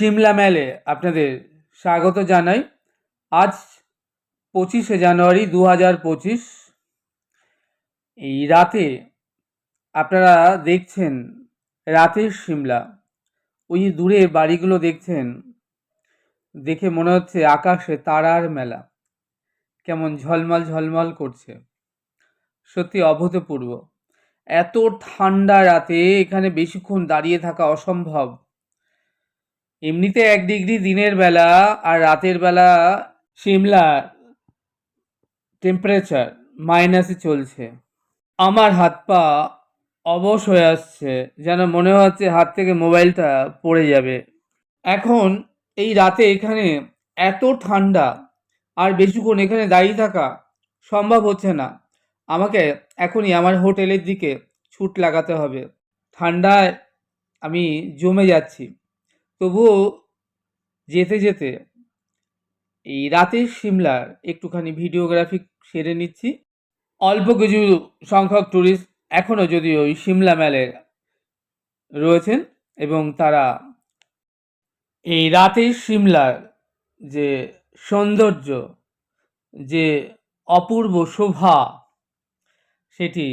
সিমলা মেলে আপনাদের স্বাগত জানাই। আজ পঁচিশে জানুয়ারি দু হাজার পঁচিশ। এই রাতে আপনারা দেখছেন রাতের সিমলা। ওই দূরে বাড়িগুলো দেখছেন। দেখে মনে হচ্ছে আকাশে তারার মেলা। কেমন ঝলমল ঝলমল করছে। সত্যি অভূতপূর্ব। এত ঠান্ডা রাতে এখানে বেশিক্ষণ দাঁড়িয়ে থাকা অসম্ভব। এমনিতে এক ডিগ্রি দিনের বেলা আর রাতের বেলা সিমলা টেম্পারেচার মাইনাসে চলছে। আমার হাত পা অবশ হয়ে আসছে, যেন মনে হচ্ছে হাত থেকে মোবাইলটা পড়ে যাবে। এখন এই রাতে এখানে এত ঠান্ডা আর বেশিক্ষণ এখানে দাঁড়িয়ে থাকা সম্ভব হচ্ছে না। আমাকে এখনই আমার হোটেলের দিকে ছুট লাগাতে হবে। ঠান্ডায় আমি জমে যাচ্ছি। তবুও যেতে যেতে এই রাতের সিমলার একটুখানি ভিডিওগ্রাফি সেরে নিচ্ছি। অল্প কিছু সংখ্যক ট্যুরিস্ট এখনও যদি ওই সিমলা মেলে রয়েছেন এবং তারা এই রাতের সিমলার যে সৌন্দর্য, যে অপূর্ব শোভা, সেটি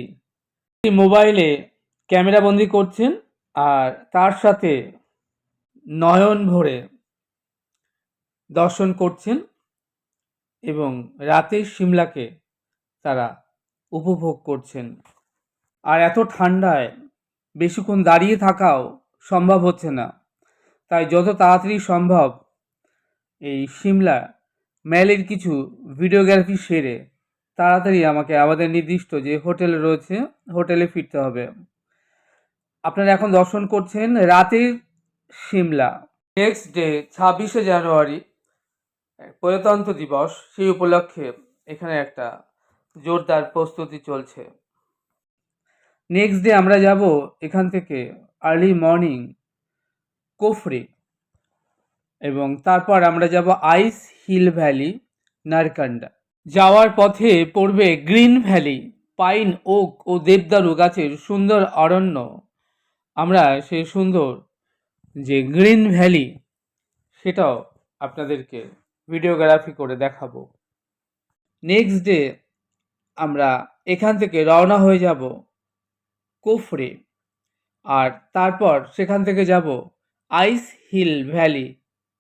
মোবাইলে ক্যামেরাবন্দি করছেন আর তার সাথে নয়ন ভরে দর্শন করছেন এবং রাতের সিমলাকে তারা উপভোগ করছেন। আর এত ঠান্ডায় বেশিক্ষণ দাঁড়িয়ে থাকাও সম্ভব হচ্ছে না। তাই যত তাড়াতাড়ি সম্ভব এই সিমলা ম্যালের কিছু ভিডিওগ্রাফি সেরে তাড়াতাড়ি আমাকে আমাদের নির্দিষ্ট যে হোটেল রয়েছে, হোটেলে ফিরতে হবে। আপনারা এখন দর্শন করছেন রাতের সিমলা। নেক্সট ডে ছাব্বিশে জানুয়ারি, প্রজাতন্ত্র দিবস, সেই উপলক্ষে এখানে একটা জোরদার প্রস্তুতি চলছে। নেক্সট ডে আমরা যাব এখান থেকে আর্লি মর্নিং কোফরি। এবং তারপর আমরা যাব আইস হিল ভ্যালি নারকান্ডা। যাওয়ার পথে পড়বে গ্রিন ভ্যালি পাইন ওক ও দেবদারু গাছের সুন্দর অরণ্য। আমরা সেই সুন্দর যে গ্রিন ভ্যালি, সেটাও আপনাদেরকে ভিডিওগ্রাফি করে দেখাবো। নেক্সট ডে আমরা এখান থেকে রওনা হয়ে যাব কোফরে আর তারপর সেখান থেকে যাব ice hill valley,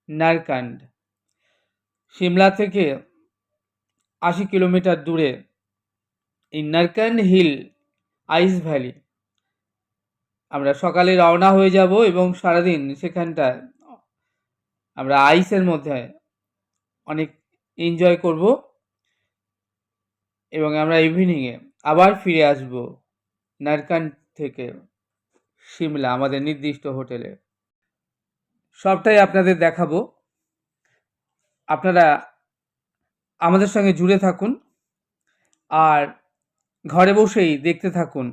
Narkanda. Shimla থেকে আশি কিলোমিটার দূরে এই নারকান্ড হিল, আইস ভ্যালি আমরা সকালে রওনা হয়ে যাব এবং সারাদিন সেখানটায় আমরা আইসের মধ্যে অনেক এনজয় করব এবং আমরা ইভিনিংয়ে আবার ফিরে আসব নারকান থেকে সিমলা, আমাদের নির্দিষ্ট হোটেলে সবটাই আপনাদের দেখাবো। আপনারা আমাদের সঙ্গে জুড়ে থাকুন আর ঘরে বসেই দেখতে থাকুন।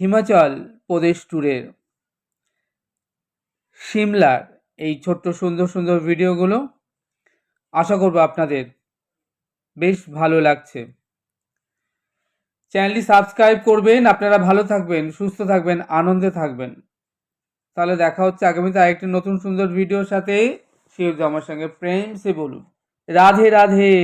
হিমাচল প্রদেশ ট্যুরের সিমলার এই ছোট্ট সুন্দর সুন্দর ভিডিওগুলো আশা করব আপনাদের বেশ ভালো লাগছে। চ্যানেলটি সাবস্ক্রাইব করবেন, আপনারা ভালো থাকবেন, সুস্থ থাকবেন, আনন্দে থাকবেন। তাহলে দেখা হচ্ছে আগামীতে আরেকটি নতুন সুন্দর ভিডিওর সাথে। সে আমার সঙ্গে প্রেম সে বলুন। রাধে রাধে।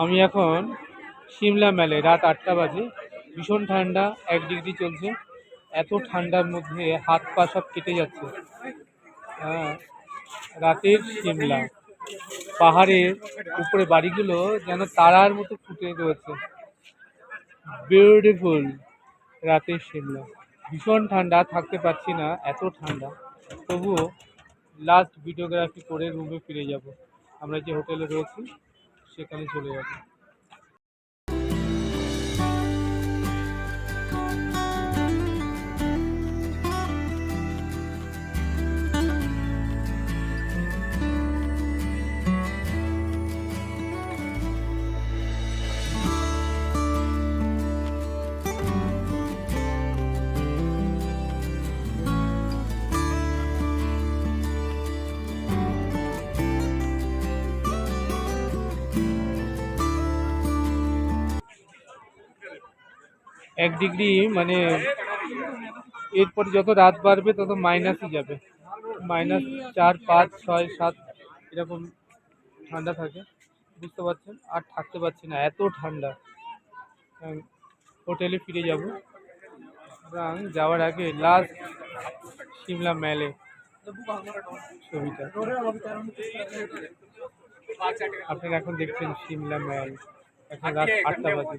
আমি এখন সিমলা মেলে, রাত আটটা বাজে। ভীষণ ঠান্ডা, এক ডিগ্রি চলছে। এত ঠান্ডার মধ্যে হাত পা সব কেটে যাচ্ছে। হ্যাঁ রাতের সিমলা পাহাড়ের উপরে বাড়িগুলো যেন তারার মতো ফুটে রয়েছে। বিউটিফুল রাতের সিমলা ভীষণ ঠান্ডা, থাকতে পারছি না, এত ঠান্ডা। তবুও লাস্ট ভিডিওগ্রাফি করে রুমে ফিরে যাব। আমরা যে হোটেলে রয়েছি সেখানে চলে যাব। এক ডিগ্রি মানে এরপর যত রাত বাড়বে তত মাইনাসই যাবে। মাইনাস চার, পাঁচ, ছয়, সাত, এরকম ঠান্ডা থাকে। বুঝতে পারছেন? আর থাকতে পারছি না, এত ঠান্ডা। হোটেলে ফিরে যাব। এবং যাওয়ার আগে লাস্ট সিমলা মেলে ছবিটা। আপনারা এখন দেখছেন সিমলা ম্যাল এখন রাত আটটা বাজে।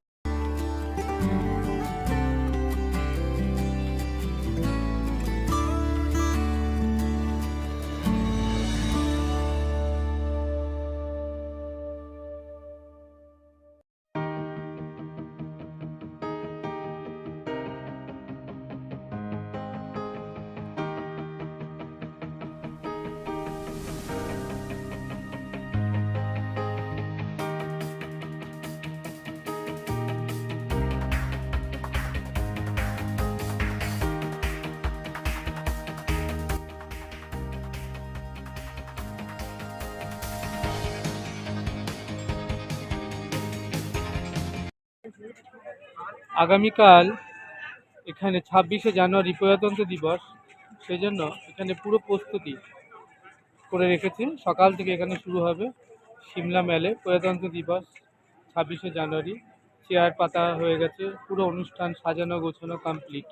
আগামীকাল এখানে ছাব্বিশে জানুয়ারি প্রজাতন্ত্র দিবস সেই জন্য এখানে পুরো প্রস্তুতি করে রেখেছি। সকাল থেকে এখানে শুরু হবে সিমলা মেলে প্রজাতন্ত্র দিবস, ছাব্বিশে জানুয়ারি। চেয়ার পাতা হয়ে গেছে, পুরো অনুষ্ঠান সাজানো গোছানো কমপ্লিট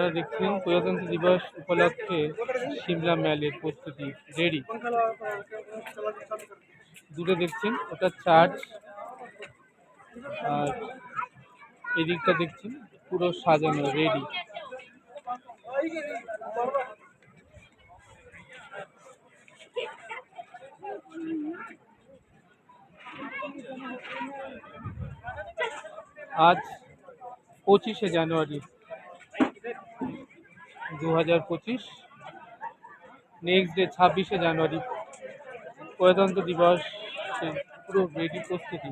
আপনারা দেখছেন প্রজাতন্ত্র দিবস উপলক্ষে সিমলা মেলের প্রস্তুতি রেডি। দূরে দেখছেন ওটা চার্চ, আর এদিকটা দেখছেন, পুরো সাজানো, রেডি। আজ পঁচিশে জানুয়ারি দু হাজার পঁচিশ। নেক্সট ডে ছাব্বিশে জানুয়ারি। প্রজাতন্ত্র দিবস পুরো রেডি প্রস্তুতি।